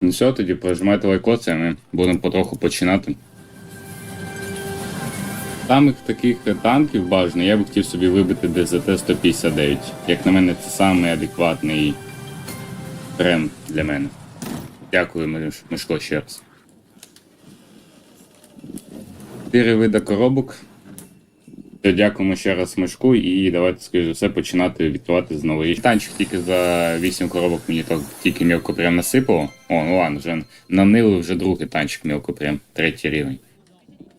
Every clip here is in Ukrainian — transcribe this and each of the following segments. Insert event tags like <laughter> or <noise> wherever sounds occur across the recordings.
Ну все, тоді прожимайте лайкоси, а ми будемо потроху починати. Самих таких танків бажано, я б хотів собі вибити ДЗТ-159. Як на мене, це самий адекватний тренд для мене. Дякую, Миш- Мишко, ще раз. Чотири вида коробок. Все, Дякуємо ще раз Мишку і давайте, скоріш за все, починати відкривати з нової. Танчик тільки за 8 коробок мені так тільки мілко прям насипало. О, ну ладно, вже нанили вже другий танчик мілко прям, третій рівень.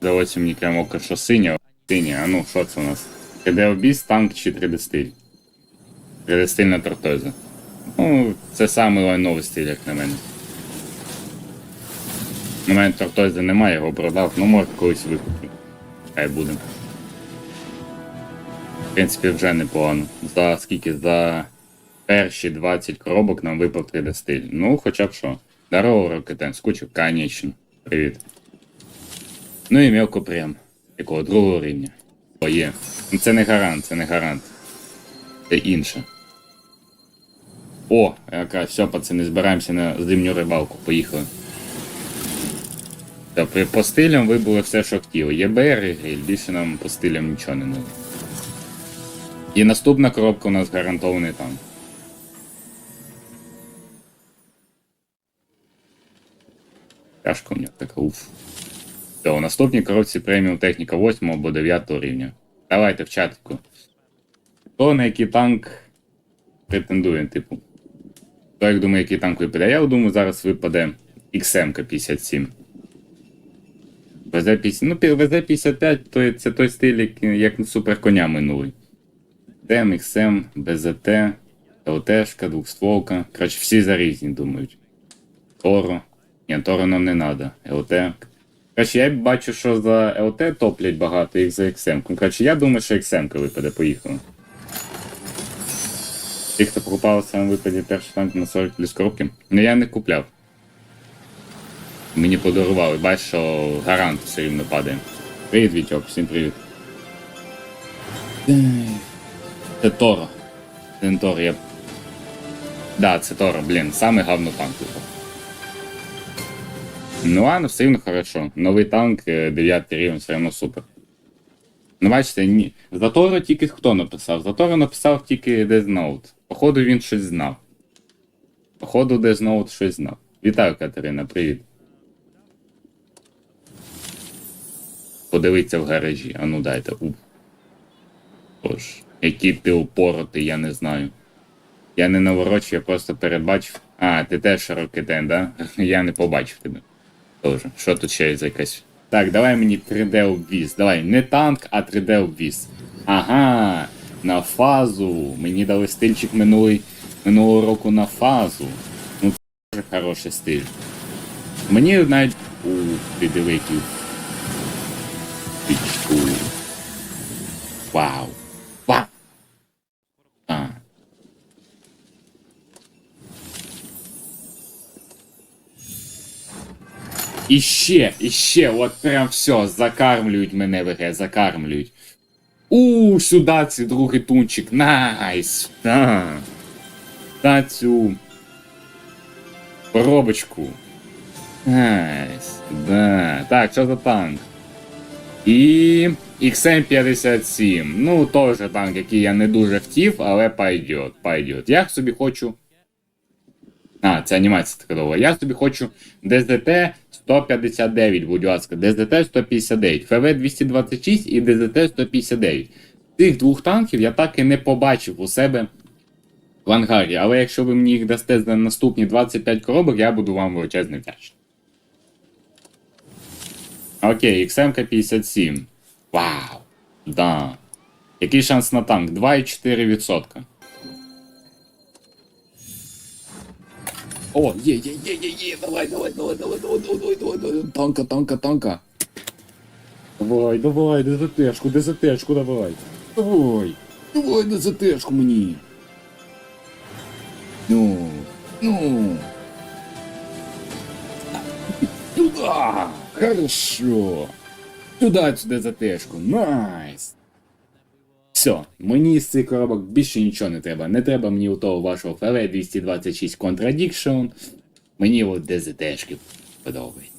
Здалося мені прямо око, що синя. Синя, а ну що це у нас? 3D обіз, танк чи 3D стиль? 3D стильна тортоза. Ну, це самий лайновий стиль, як на мене. У мене тортози немає, його продав, ну може колись викуплю. Хай буде. В принципі, вже непогано. За скільки? За перші 20 коробок нам випав 3D стиль. Ну, хоча б що. Здорово, Рокетен, скучив? Конечно. Привіт. Ну і мелко прям. Якого другого рівня. О, є. Ну це не гарант, це не гарант. Це інше. О, якраз все, пацани, збираємося на зимню рибалку. Поїхали. Та по стилям вибули все, що хотіли. ЄБР і гриль, більше нам по стилям нічого не нужно. І наступна коробка у нас гарантований там. Тяжко у мене така уф. Все, у наступній коробці преміум техніка 8 або 9 рівня. Давайте в чатку. Хто на який танк претендує, типу. Хто як думає, який танк випаде? Я думаю, зараз випаде XM 57. ВЗ-50, ну, ВЗ-55 то це той стиль, як, як суперконя минулий. ТМ, XM, БЗТ, ЛТшка, двохстволка. Коротше, всі за різні думають. Торо. Ні, Торо нам не треба. ЛТ. Коротше, я бачу, що за ЛТ топлять багато, їх за XM. Коротше, я думаю, що XM випаде, поїхали. Ті, хто покупав саме випаді перший танк на 40 плюс коробки. Ну я не купляв. Мені подарували, бачиш, що гарант все рівно падає. Привіт, Вітьок, всім привіт. Це Торо. Це не Торо, я. Да, це Торо, блін, саме гавно танк випав. Ну ладно, все рівно хорошо. Новий танк, 9 рівень, все одно супер. Ну бачите, ні. За Торо тільки хто написав? За Торо написав тільки Note. Походу він щось знав. Походу Note щось знав. Вітаю, Катерина, привіт. Подивиться в гаражі, а ну дайте. Уф. Тож, який ти упоротий, я не знаю. Я не наворочу, я просто передбачив. А, ти теж рокетен, да? <laughs> Я не побачив тебе. Тоже. Що тут ще є за якась. Так, давай мені 3D обвіз. Давай, не танк, а 3D обвіз. Ага, на фазу. Мені дали стильчик минулий, минулого року на фазу. Ну це дуже хороший стиль. Мені навіть. Ух, ти диви, який. Пічку. Вау. А. І ще, і ще, от прям все, закармлюють мене ВГ, закармлюють. У, сюди цей другий тунчик. Найс. Да. Та цю коробочку. Найс. Да. Так, що за танк? І XM57. Ну, теж танк, який я не дуже хотів, але пойдет, пойдет. Я собі хочу. А, це анімація така довга. Я собі хочу DZT 159, будь ласка, DZT 159, ФВ 226 і DZT 159. Цих двох танків я так і не побачив у себе в ангарі, але якщо ви мені їх дасте за наступні 25 коробок, я буду вам величезний вдячний. Окей, XM 57. Вау. Да. Який шанс на танк? 2,4%. О, є, давай, давай, давай, давай, давай, давай, давай, давай, давай, танка, танка, танка. Давай, давай, ДЗТшку, ДЗТшку давай. Давай, давай ДЗТшку мені. Ну, ну. Туда, хорошо. Туда цю ДЗТшку, найс. Все, мені з цих коробок більше нічого не треба. Не треба мені у того вашого ФВ 226 Contradiction. Мені от ДЗТшки подобається.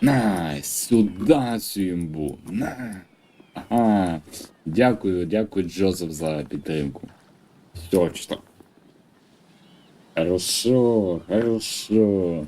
Найс, сюда цю імбу. На. Ага. Дякую, дякую, Джозеф, за підтримку. Точно. Хорошо, хорошо.